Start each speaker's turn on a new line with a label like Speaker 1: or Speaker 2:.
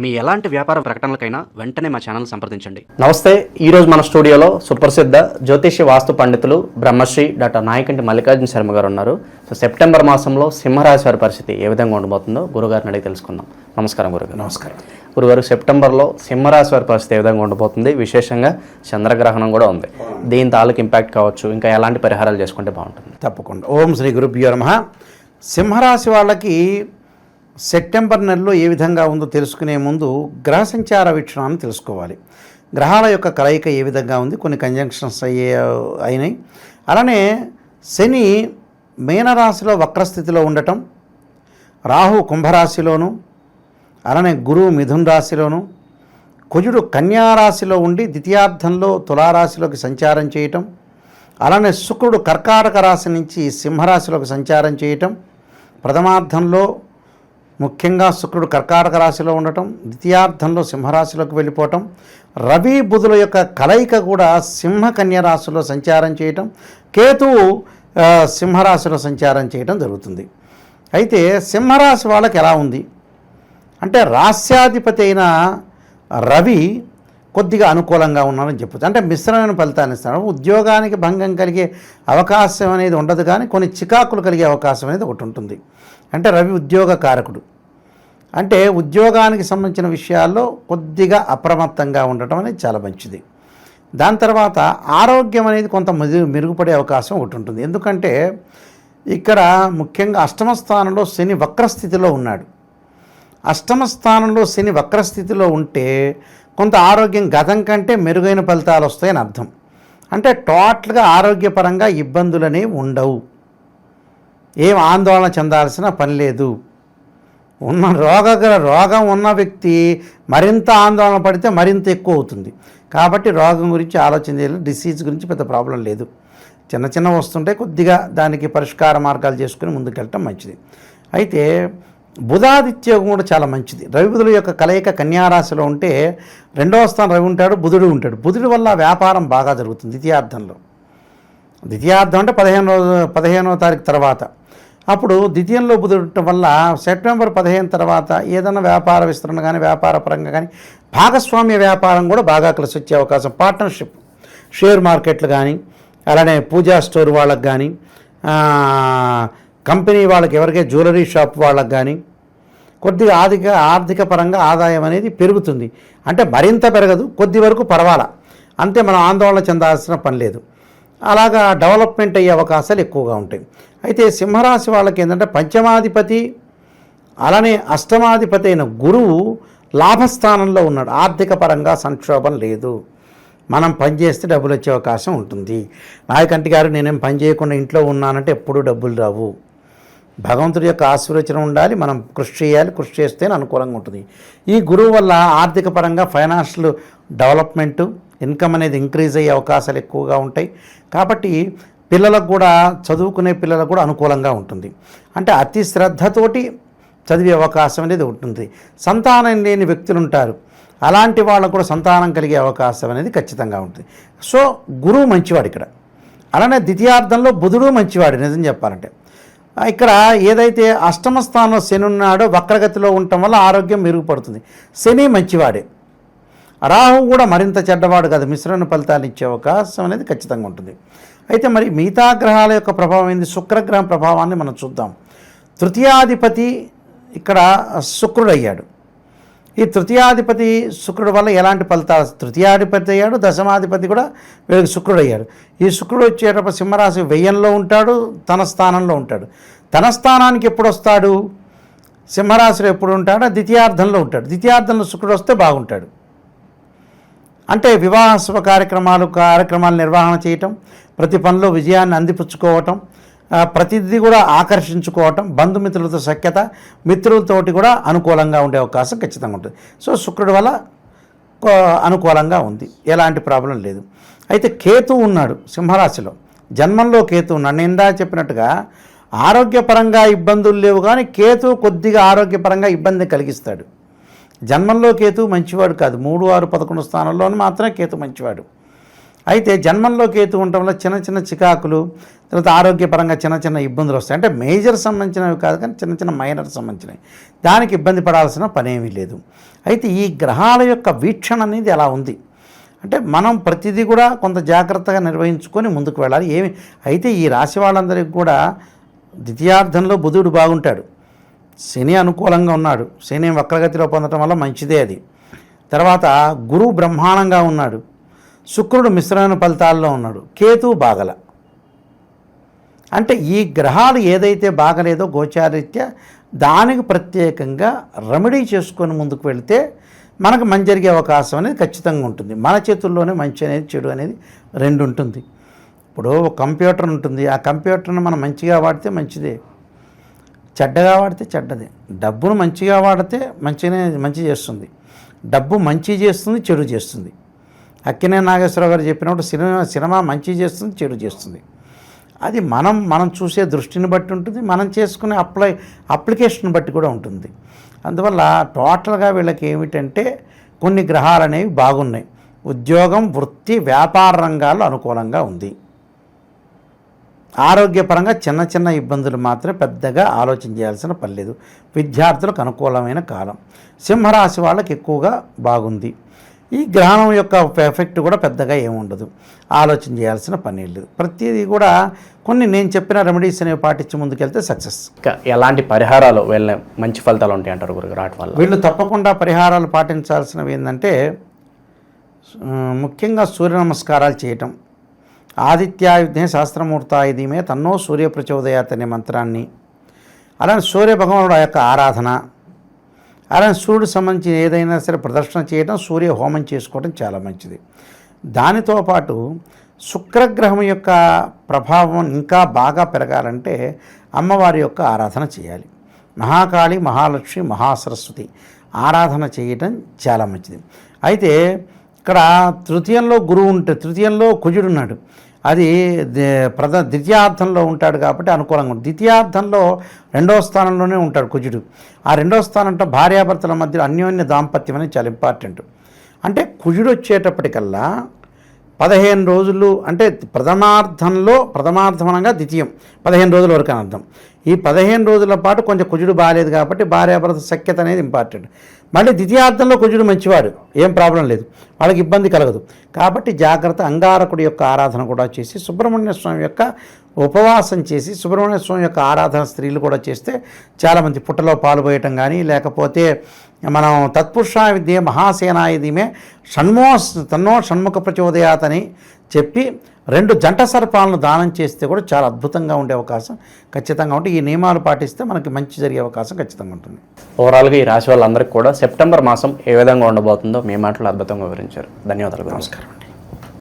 Speaker 1: మీ ఎలాంటి వ్యాపార ప్రకటనలకైనా వెంటనే మా ఛానల్ సంప్రదించండి.
Speaker 2: నమస్తే ఈరోజు మన స్టూడియోలో సుప్రసిద్ధ జ్యోతిష్య వాస్తు పండితులు బ్రహ్మశ్రీ డాక్టర్ నాయకంటి మల్లికార్జున శర్మ గారు ఉన్నారు. సో సెప్టెంబర్ మాసంలో సింహరాశి వారి పరిస్థితి ఏ విధంగా ఉండబోతుందో గురుగారిని అడిగి తెలుసుకుందాం. నమస్కారం గురుగారు.
Speaker 3: నమస్కారం.
Speaker 2: గురుగారు సెప్టెంబర్లో సింహరాశి వారి పరిస్థితి ఏ విధంగా ఉండబోతుంది? విశేషంగా చంద్రగ్రహణం కూడా ఉంది. దీని తాలూకు ఇంపాక్ట్ కావచ్చు ఇంకా ఎలాంటి పరిహారాలు చేసుకుంటే బాగుంటుంది?
Speaker 3: తప్పకుండా. ఓం శ్రీ గురుభ్యో నమ. సింహరాశి వాళ్ళకి సెప్టెంబర్ నెలలో ఏ విధంగా ఉందో తెలుసుకునే ముందు గ్రహ సంచార వీక్షణాన్ని తెలుసుకోవాలి. గ్రహాల యొక్క కలయిక ఏ విధంగా ఉంది? కొన్ని కంజంక్షన్స్ అయ్యే అయినాయి. అలానే శని మీనరాశిలో వక్రస్థితిలో ఉండటం రాహు కుంభరాశిలోను అలానే గురువు మిథున్ రాశిలోను కుజుడు కన్యారాశిలో ఉండి ద్వితీయార్థంలో తులారాశిలోకి సంచారం చేయటం అలానే శుక్రుడు కర్కాటక రాశి నుంచి సింహరాశిలోకి సంచారం చేయటం ప్రథమార్థంలో ముఖ్యంగా శుక్రుడు కర్కాటక రాశిలో ఉండటం ద్వితీయార్థంలో సింహరాశిలోకి వెళ్ళిపోవటం రవి బుధుల యొక్క కలయిక కూడా సింహకన్య రాశిలో సంచారం చేయటం కేతువు సింహరాశిలో సంచారం చేయటం జరుగుతుంది. అయితే సింహరాశి వాళ్ళకి ఎలా ఉంది? అంటే రాస్యాధిపతి అయిన రవి కొద్దిగా అనుకూలంగా ఉన్నారని చెప్పచ్చు. అంటే మిశ్రమైన ఫలితాన్ని ఇస్తాడు. ఉద్యోగానికి భంగం కలిగే అవకాశం అనేది ఉండదు కానీ కొన్ని చికాకులు కలిగే అవకాశం అనేది ఒకటి ఉంటుంది. అంటే రవి ఉద్యోగ కారకుడు. అంటే ఉద్యోగానికి సంబంధించిన విషయాల్లో కొద్దిగా అప్రమత్తంగా ఉండటం అనేది చాలా మంచిది. దాని తర్వాత ఆరోగ్యం అనేది కొంత మెరుగు మెరుగుపడే అవకాశం ఒకటి ఉంటుంది. ఎందుకంటే ఇక్కడ ముఖ్యంగా అష్టమ స్థానంలో శని వక్రస్థితిలో ఉన్నాడు. అష్టమ స్థానంలో శని వక్రస్థితిలో ఉంటే కొంత ఆరోగ్యం గతం కంటే మెరుగైన ఫలితాలు వస్తాయని అర్థం. అంటే టోటల్గా ఆరోగ్యపరంగా ఇబ్బందులు అనేవి ఉండవు. ఏం ఆందోళన చెందాల్సిన పని లేదు. ఉన్న రోగ రోగం ఉన్న వ్యక్తి మరింత ఆందోళన పడితే మరింత ఎక్కువ అవుతుంది. కాబట్టి రోగం గురించి ఆలోచన చేయాలి డిసీజ్ గురించి పెద్ద ప్రాబ్లం లేదు. చిన్న చిన్న వస్తుంటే కొద్దిగా దానికి పరిష్కార మార్గాలు చేసుకుని ముందుకెళ్ళటం మంచిది. అయితే బుధాదిత్యోగం కూడా చాలా మంచిది. రవి బుధుల యొక్క కలయిక కన్యారాశిలో ఉంటే రెండవ స్థానం రవి ఉంటాడు బుధుడు ఉంటాడు. బుధుడి వల్ల వ్యాపారం బాగా జరుగుతుంది ద్వితీయార్థంలో ద్వితీయార్థం అంటే పదిహేను రోజు పదిహేనవ తారీఖు తర్వాత. అప్పుడు ద్వితీయంలో బుధుడటం వల్ల సెప్టెంబర్ పదిహేను తర్వాత ఏదైనా వ్యాపార విస్తరణ కానీ వ్యాపార పరంగా కానీ భాగస్వామ్య వ్యాపారం కూడా బాగా కలిసి వచ్చే అవకాశం. పార్ట్నర్షిప్ షేర్ మార్కెట్లు కానీ అలానే పూజా స్టోర్ వాళ్ళకి కానీ కంపెనీ వాళ్ళకి ఎవరికే జ్యువెలరీ షాప్ వాళ్ళకి కానీ కొద్దిగా ఆర్థిక ఆర్థిక పరంగా ఆదాయం అనేది పెరుగుతుంది. అంటే మరింత పెరగదు కొద్ది వరకు పర్వాలా. అంతే మనం ఆందోళన చెందాల్సిన పని లేదు. అలాగా డెవలప్మెంట్ అయ్యే అవకాశాలు ఎక్కువగా ఉంటాయి. అయితే సింహరాశి వాళ్ళకి ఏంటంటే పంచమాధిపతి అలానే అష్టమాధిపతి అయిన గురువు లాభస్థానంలో ఉన్నాడు. ఆర్థిక పరంగా సంక్షోభం లేదు. మనం పని చేస్తే డబ్బులు వచ్చే అవకాశం ఉంటుంది. నాయకంటి గారు నేనేం పని చేయకుండా ఇంట్లో ఉన్నానంటే ఎప్పుడూ డబ్బులు రావు. భగవంతుడి యొక్క ఆశీర్వచనం ఉండాలి మనం కృషి చేయాలి కృషి చేస్తేనే అనుకూలంగా ఉంటుంది. ఈ గురువు వల్ల ఆర్థిక పరంగా ఫైనాన్షియల్ డెవలప్మెంటు ఇన్కమ్ అనేది ఇంక్రీజ్ అయ్యే అవకాశాలు ఎక్కువగా ఉంటాయి. కాబట్టి పిల్లలకు కూడా చదువుకునే పిల్లలకు కూడా అనుకూలంగా ఉంటుంది. అంటే అతి శ్రద్ధతోటి చదివే అవకాశం అనేది ఉంటుంది. సంతానం లేని వ్యక్తులు ఉంటారు. అలాంటి వాళ్ళకు కూడా సంతానం కలిగే అవకాశం అనేది ఖచ్చితంగా ఉంటుంది. సో గురువు మంచివాడు ఇక్కడ. అలానే ద్వితీయార్థంలో బుధుడు మంచివాడు నిజం చెప్పాలంటే. ఇక్కడ ఏదైతే అష్టమ స్థానంలో శని ఉన్నాడో వక్రగతిలో ఉండటం వల్ల ఆరోగ్యం మెరుగుపడుతుంది. శని మంచివాడే. రాహు కూడా మరింత చెడ్డవాడు కదా. మిశ్రమ ఫలితాలు ఇచ్చే అవకాశం అనేది ఖచ్చితంగా ఉంటుంది. అయితే మరి మిగతా గ్రహాల యొక్క ప్రభావం ఏంది? శుక్రగ్రహం ప్రభావాన్ని మనం చూద్దాం. తృతీయాధిపతి ఇక్కడ శుక్రుడు అయ్యాడు ఈ తృతీయాధిపతి శుక్రుడు వల్ల ఎలాంటి ఫలితాలు? తృతీయాధిపతి అయ్యాడు దశమాధిపతి కూడా వీళ్ళకి శుక్రుడు అయ్యాడు ఈ శుక్రుడు వచ్చేటప్పుడు సింహరాశి వెయ్యంలో ఉంటాడు తన స్థానంలో ఉంటాడు. తన స్థానానికి ఎప్పుడు వస్తాడు? సింహరాశిలో ఎప్పుడు ఉంటాడో? ద్వితీయార్థంలో ఉంటాడు. ద్వితీయార్థంలో శుక్రుడు వస్తే బాగుంటాడు. అంటే వివాహ శుభ కార్యక్రమాలు కార్యక్రమాలు నిర్వహణ చేయటం ప్రతి పనిలో విజయాన్ని అందిపుచ్చుకోవటం ప్రతిదీ కూడా ఆకర్షించుకోవటం బంధుమిత్రులతో సఖ్యత మిత్రులతోటి కూడా అనుకూలంగా ఉండే అవకాశం ఖచ్చితంగా ఉంటుంది. సో శుక్రుడి వల్ల కో- అనుకూలంగా ఉంది. ఎలాంటి ప్రాబ్లం లేదు. అయితే కేతు ఉన్నాడు సింహరాశిలో. జన్మంలో కేతు ఉన్నాడు. నేను ఇందా చెప్పినట్టుగా ఆరోగ్యపరంగా ఇబ్బందులు లేవు కానీ కేతు కొద్దిగా ఆరోగ్యపరంగా ఇబ్బంది కలిగిస్తాడు. జన్మంలో కేతు మంచివాడు కాదు. మూడు ఆరు పదకొండు స్థానంలోనే మాత్రమే కేతు మంచివాడు. అయితే జన్మంలో కేతు ఉండటం వల్ల చిన్న చిన్న చికాకులు తర్వాత ఆరోగ్యపరంగా చిన్న చిన్న ఇబ్బందులు వస్తాయి. అంటే మేజర్ సంబంధించినవి కాదు కానీ చిన్న చిన్న మైనర్ సంబంధించినవి. దానికి ఇబ్బంది పడాల్సిన పనేమీ లేదు. అయితే ఈ గ్రహాల యొక్క వీక్షణ అనేది ఎలా ఉంది? అంటే మనం ప్రతిదీ కూడా కొంత జాగ్రత్తగా నిర్వహించుకొని ముందుకు వెళ్ళాలి. ఏమి? అయితే ఈ రాశి వాళ్ళందరికీ కూడా ద్వితీయార్థంలో బుధుడు బాగుంటాడు. శని అనుకూలంగా ఉన్నాడు. శని వక్రగతిలో పొందడం వల్ల మంచిదే అది. తర్వాత గురువు బ్రహ్మాండంగా ఉన్నాడు. శుక్రుడు మిశ్రమైన ఫలితాల్లో ఉన్నాడు. కేతు బాగల. అంటే ఈ గ్రహాలు ఏదైతే బాగలేదో గోచారీత్యా దానికి ప్రత్యేకంగా రెమెడీ చేసుకొని ముందుకు వెళితే మనకు మంచి జరిగే అవకాశం అనేది ఖచ్చితంగా ఉంటుంది. మన చేతుల్లోనే మంచి అనేది చెడు అనేది రెండు ఉంటుంది. ఇప్పుడు ఒక కంప్యూటర్ ఉంటుంది. ఆ కంప్యూటర్ని మనం మంచిగా వాడితే మంచిదే. చెడ్డగా వాడితే చెడ్డదే. డబ్బును మంచిగా వాడితే మంచిగానే మంచి చేస్తుంది. డబ్బు మంచి చేస్తుంది చెడు చేస్తుంది. అక్కినే నాగేశ్వరరావు గారు చెప్పినప్పుడు సినిమా సినిమా మంచి చేస్తుంది చెడు చేస్తుంది. అది మనం మనం చూసే దృష్టిని బట్టి ఉంటుంది మనం చేసుకునే అప్లై అప్లికేషన్ బట్టి కూడా ఉంటుంది. అందువల్ల టోటల్గా వీళ్ళకి ఏమిటంటే కొన్ని గ్రహాలు అనేవి బాగున్నాయి. ఉద్యోగం వృత్తి వ్యాపార రంగాల్లో అనుకూలంగా ఉంది. ఆరోగ్యపరంగా చిన్న చిన్న ఇబ్బందులు మాత్రమే పెద్దగా ఆలోచన చేయాల్సిన పని లేదు. విద్యార్థులకు అనుకూలమైన కాలం. సింహరాశి వాళ్ళకి ఎక్కువగా బాగుంది. ఈ గ్రహణం యొక్క ఎఫెక్ట్ కూడా పెద్దగా ఏముండదు ఆలోచన చేయాల్సిన పని లేదు. ప్రతిదీ కూడా కొన్ని నేను చెప్పిన రెమెడీస్ అనేవి పాటించి ముందుకెళ్తే సక్సెస్.
Speaker 2: ఎలాంటి పరిహారాలు వీళ్ళ మంచి ఫలితాలు ఉంటాయి అంటారు గురుగారు వాటి వల్ల?
Speaker 3: వీళ్ళు తప్పకుండా పరిహారాలు పాటించాల్సినవి ఏంటంటే ముఖ్యంగా సూర్య నమస్కారాలు చేయటం. ఆదిత్యాయుధే శాస్త్రమూర్తాయుధీమే తన్నో సూర్య ప్రచోదయాత్ అనే మంత్రాన్ని. అలానే సూర్య భగవానుడు యొక్క ఆరాధన. అలానే సూర్యుడు సంబంధించిన ఏదైనా సరే ప్రదర్శన చేయడం సూర్య హోమం చేసుకోవడం చాలా మంచిది. దానితో పాటు శుక్రగ్రహం యొక్క ప్రభావం ఇంకా బాగా పెరగాలంటే అమ్మవారి యొక్క ఆరాధన చేయాలి. మహాకాళి మహాలక్ష్మి మహాసరస్వతి ఆరాధన చేయటం చాలా మంచిది. అయితే ఇక్కడ తృతీయంలో గురువు ఉంటే తృతీయంలో కుజుడు ఉన్నాడు. అది దే- ప్రధ ద్వితీయార్థంలో ఉంటాడు కాబట్టి అనుకూలంగా ఉంటుంది ద్వితీయార్థంలో రెండవ స్థానంలోనే ఉంటాడు కుజుడు. ఆ రెండవ స్థానం అంటే భార్యాభర్తల మధ్య అన్యోన్య దాంపత్యం అనేది చాలా ఇంపార్టెంట్. అంటే కుజుడు వచ్చేటప్పటికల్లా పదిహేను రోజులు అంటే ప్రథమార్థంలో ప్రథమార్థం అనగా ద్వితీయం. పదిహేను రోజుల వరకు అని అర్థం ఈ పదిహేను రోజుల పాటు కొంచెం కుజుడు బాగాలేదు కాబట్టి భార్యాభర్త సఖ్యత అనేది ఇంపార్టెంట్ మళ్ళీ ద్వితీయార్థంలో కుజుడు మంచివాడు ఏం ప్రాబ్లం లేదు. వాళ్ళకి ఇబ్బంది కలగదు. కాబట్టి జాగ్రత్త అంగారకుడి యొక్క ఆరాధన కూడా చేసి సుబ్రహ్మణ్య స్వామి యొక్క ఉపవాసం చేసి సుబ్రహ్మణ్య స్వామి యొక్క ఆరాధన స్త్రీలు కూడా చేస్తే చాలామంది పుట్టలో పాలుపోయటం కానీ లేకపోతే మనం తత్పురుషా విద్య మహాసేనాయుధిమే షణ్మో తన్నో షణ్ముఖ ప్రచోదయాత్ అని చెప్పి రెండు జంట సర్పాలను దానం చేస్తే కూడా చాలా అద్భుతంగా ఉండే అవకాశం ఖచ్చితంగా ఉంటే ఈ నియమాలు పాటిస్తే మనకి మంచి జరిగే అవకాశం ఖచ్చితంగా ఉంటుంది.
Speaker 2: ఓవరాల్గా ఈ రాశి వాళ్ళందరికీ కూడా సెప్టెంబర్ మాసం ఏ విధంగా ఉండబోతుందో మీ మాటలు అద్భుతంగా వివరించారు. ధన్యవాదాలు.
Speaker 3: నమస్కారం.